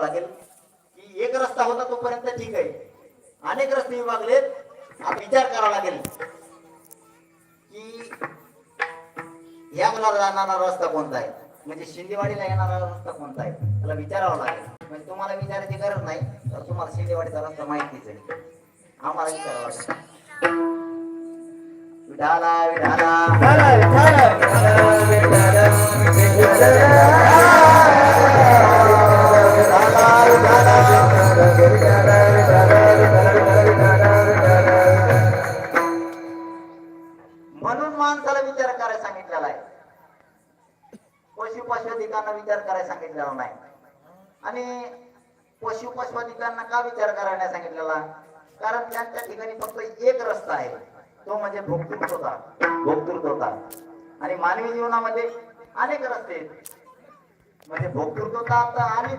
करावा लागेल. की एक रस्ता होता तोपर्यंत ठीक आहे. अनेक रस्ते विभागलेत विचार करावा लागेल. की या मला जाणारा रस्ता कोणता आहे? म्हणजे शिंदेवाडीला येणारा रस्ता कोणता आहे? त्याला विचारावा लागेल. म्हणजे तुम्हाला विचारायची गरज नाही तर तुम्हाला शिंदेवाडीचा रस्ता माहितीच आहे. आम्हाला विचारावा लागेल. विठाला विठाला. म्हणून पशुधिकांना विचार करायला सांगितलेला नाही. आणि पशु पशुधिकांना का विचार करायला सांगितलेला? कारण त्यांच्या ठिकाणी फक्त एक रस्ता आहे. तो म्हणजे भोक्तृत्वता भोक्तृत्वता आणि मानवी जीवनामध्ये अनेक रस्ते आहेत. म्हणजे भोक्तृत्वता आता आणि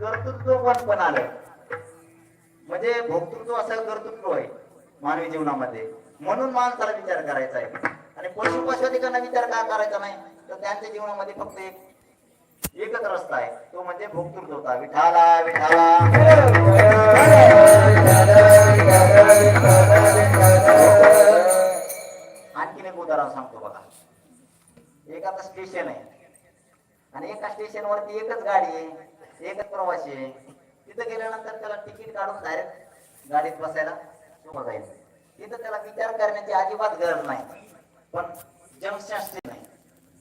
कर्तृत्व पण आलं म्हणजे भोक्तृत्व असं कर्तृत्व आहे मानवी जीवनामध्ये. म्हणून माणसाला विचार करायचा आहे. आणि पशु पशुधिकांना विचार का करायचा नाही? त्यांच्या जीवनामध्ये फक्त एक एकच रस्ता आहे. तो म्हणजे भोक्तृत्वता विठाला विठाला. आणखीन एक उदाहरण सांगतो बघा. एक आता स्टेशन आहे. आणि एका स्टेशन वरती एकच गाडी आहे. एकच प्रवासी आहे. तिथं गेल्यानंतर त्याला तिकीट काढून डायरेक्ट गाडीत बसायला सोबत जाईल तिथं त्याला विचार करण्याची अजिबात गरज नाही. पण जंक्शन स्टेशन आहे.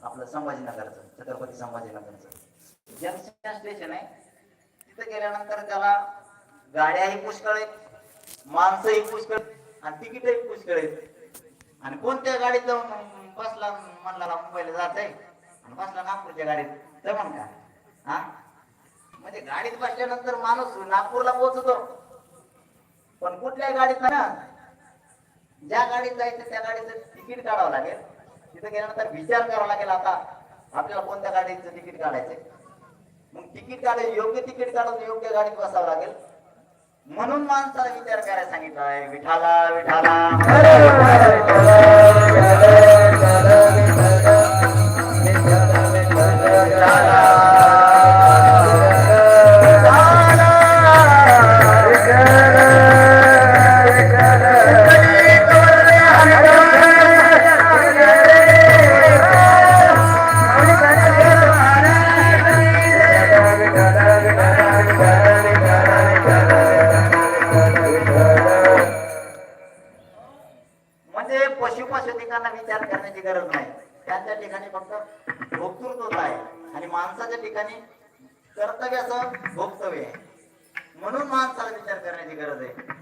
आपलं संभाजीनगरचं छत्रपती संभाजीनगरचं. जंक्शन स्टेशन आहे तिथं गेल्यानंतर त्याला गाड्याही पुष्कळ आहेत माणसंही पुष्कळ आणि तिकीटही पुष्कळ आहेत. आणि कोणत्या गाडीत जाऊन बसला म्हणला मुंबईला जात आहे आणि बसला नागपूरच्या गाडीत. जमन का? हा? म्हणजे गाडीत बसल्यानंतर माणूस नागपूरला पोहोचतो. पण कुठल्याही गाडीत ना ज्या गाडीत जायचं त्या गाडीचं तिकीट काढावं लागेल. तिथे गेल्यानंतर विचार करावा लागेल आता आपल्याला कोणत्या गाडीचं तिकीट काढायचंय मग तिकीट काढायचं योग्य तिकीट काढून योग्य गाडीत बसावं लागेल म्हणून माणसाला विचार करायला सांगितलं आहे विठाला विठाला पशु विचार करण्याची गरज नाही. त्यांच्या ठिकाणी फक्त भोक्तृत्व आहे. आणि माणसाच्या ठिकाणी कर्तव्याचं भोक्तव्य आहे. म्हणून माणसाला विचार करण्याची गरज आहे.